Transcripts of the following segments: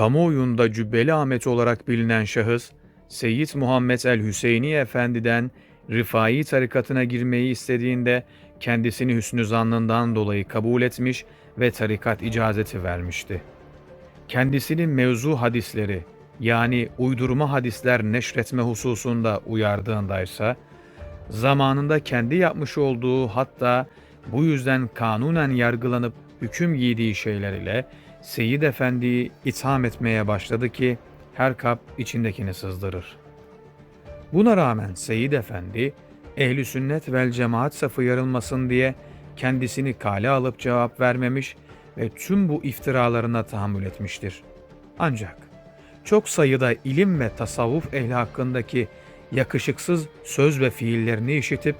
kamuoyunda Cübbeli Ahmet olarak bilinen şahıs, Seyyid Muhammed el-Hüseyini Efendi'den Rifai tarikatına girmeyi istediğinde kendisini hüsnü zannından dolayı kabul etmiş ve tarikat icazeti vermişti. Kendisini mevzu hadisleri yani uydurma hadisler neşretme hususunda uyardığındaysa, zamanında kendi yapmış olduğu hatta bu yüzden kanunen yargılanıp hüküm giydiği şeyler ile Seyyid Efendi'yi itham etmeye başladı ki her kap içindekini sızdırır. Buna rağmen Seyyid Efendi, ehli sünnet vel cemaat safı yarılmasın diye kendisini kale alıp cevap vermemiş ve tüm bu iftiralarına tahammül etmiştir. Ancak çok sayıda ilim ve tasavvuf ehli hakkındaki yakışıksız söz ve fiillerini işitip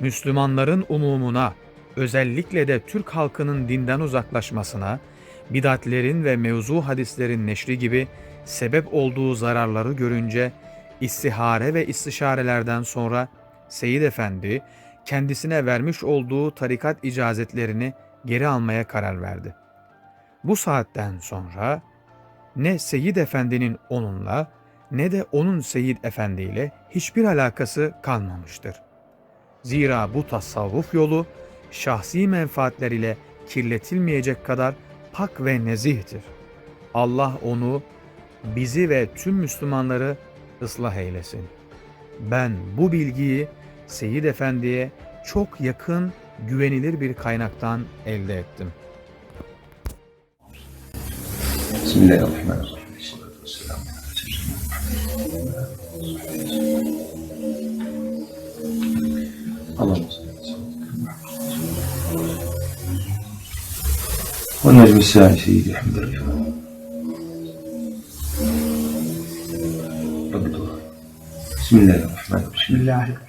Müslümanların umumuna, özellikle de Türk halkının dinden uzaklaşmasına, bidatlerin ve mevzu hadislerin neşri gibi sebep olduğu zararları görünce istihare ve istişarelerden sonra Seyyid Efendi kendisine vermiş olduğu tarikat icazetlerini geri almaya karar verdi. Bu saatten sonra ne Seyyid Efendi'nin onunla ne de onun Seyyid Efendi ile hiçbir alakası kalmamıştır. Zira bu tasavvuf yolu şahsi menfaatler ile kirletilmeyecek kadar pak ve nezihtir. Allah onu, bizi ve tüm Müslümanları ıslah eylesin. Ben bu bilgiyi Seyyid Efendi'ye çok yakın, güvenilir bir kaynaktan elde ettim. Bismillahirrahmanirrahim. والنجم الساعي سيدي أحمد الله بسم الله الرحمن بسم الرحيم الله الرحمن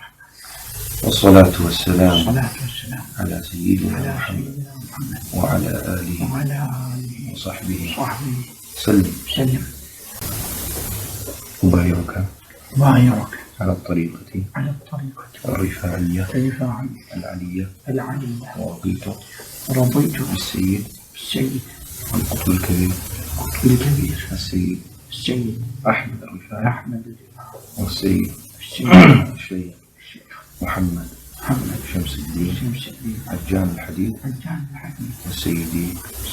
والصلاة والسلام والسلام. على سيدنا على محمد محمد. وعلى آله وعلى آله وصحبه. وصحبه. سلم. وسلم أبايعك بايعك على الطريقة. على الطريقة. الرفاعية. الرفاعية. العلية. العلية. ورضيت رضيت. بالسيد. بالسيد القطب الكبير. القطب الكبير السيد. السيد أحمد الرفاعي أحمد. والسيد. السيد الشيخ. محمد. محمد. شمس الدين. شمس الدين. عجان الحديد عجان الحديد والسيدي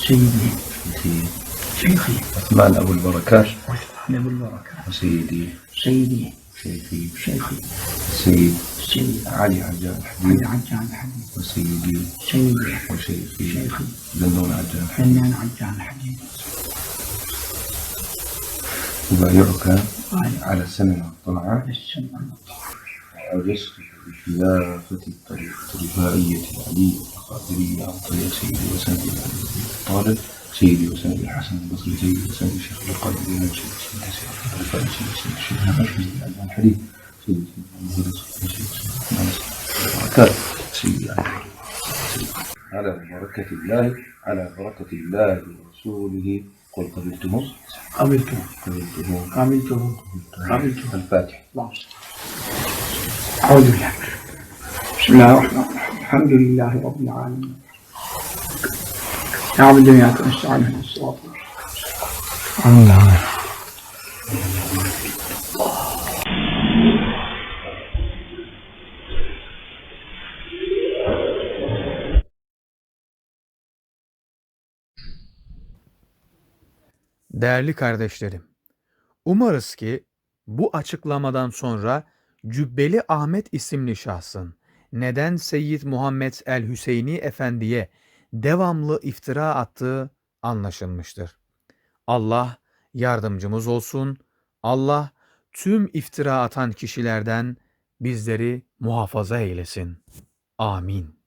سيدي شيخي شيخي عثمان أبو البركات. وعثمان بالبركة وسيدي سيدي شيخي شيخي السيد. سيد علي عجان علي الحديد عجان الحديد وسيدي سيدي وشيخي شيخي ذنون عجان فنان عجان الحديد أبايعك بايع على السمع والطاعة على السمع والطاعة الرزق بخلافة الطريقة الرفاعية العلية القادرية عن طريق سيدي وسند علي بن طالب سيدي وسند الحسن البصري سيدي وسند الشيخ القادري سيدي وسند الشيخ الرفاعي سيدي وسند الشيخ الحشمي سيدي عبد الحليم سيدي سيدي سيدي سيدي سيدي على بركة الله على بركة الله ورسوله. قل قبلتموه؟ قبلته قبلتموه. قبلته قبلته الفاتح أعوذ بالله. بسم الله الرحمن الرحيم. الحمد لله رب العالمين. نعبد إياك نستعين اهدنا الصراط المستقيم. Değerli kardeşlerim, umarız ki bu açıklamadan sonra Cübbeli Ahmet isimli şahsın neden Seyyid Muhammed el-Hüseyini Efendi'ye devamlı iftira attığı anlaşılmıştır. Allah yardımcımız olsun. Allah tüm iftira atan kişilerden bizleri muhafaza eylesin. Amin.